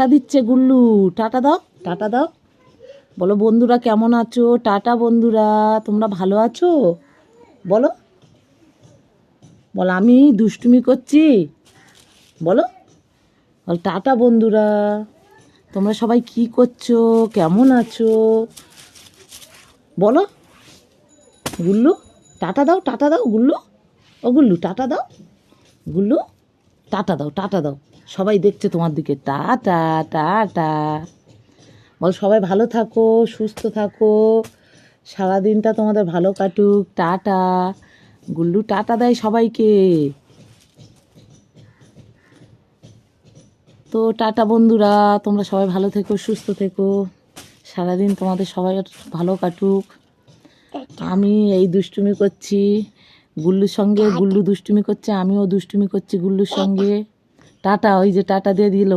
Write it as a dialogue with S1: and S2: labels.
S1: Tata দিচ্ছে Gullu. Tata দাও tata দাও। বলো, বন্ধুরা কেমন আছো? টাটা বন্ধুরা, তোমরা ভালো আছো? বলো। বলো, আমি দুষ্টুমি করছি। বলো। বল, টাটা বন্ধুরা, তোমরা সবাই কি করছ? কেমন আছো? বলো। গুল্লু, টাটা দাও টাটা দাও, গুল্লু। ও গুল্লু, টাটা দাও। গুল্লু, টাটা দাও টাটা দাও। সবাই দেখছে তোমার দিকে টাটা টাটা বল সবাই ভালো থাকো সুস্থ থাকো। সারাদিনটা তোমাদের ভালো কাটুক টাটা গুল্লু টাটা দেয় সবাইকে। তো টাটা বন্ধুরা তোমরা সবাই ভালো থেকো সুস্থ থেকো। সারাদিন তোমাদের সবাই ভালো কাটুক। আমি এই দুষ্টুমি করছি। গুল্লুর সঙ্গে গুল্লু দুষ্টুমি করছে আমিও দুষ্টুমি করছি গুল্লুর সঙ্গে। টাটা ওই যে টাটা দিয়ে দিল।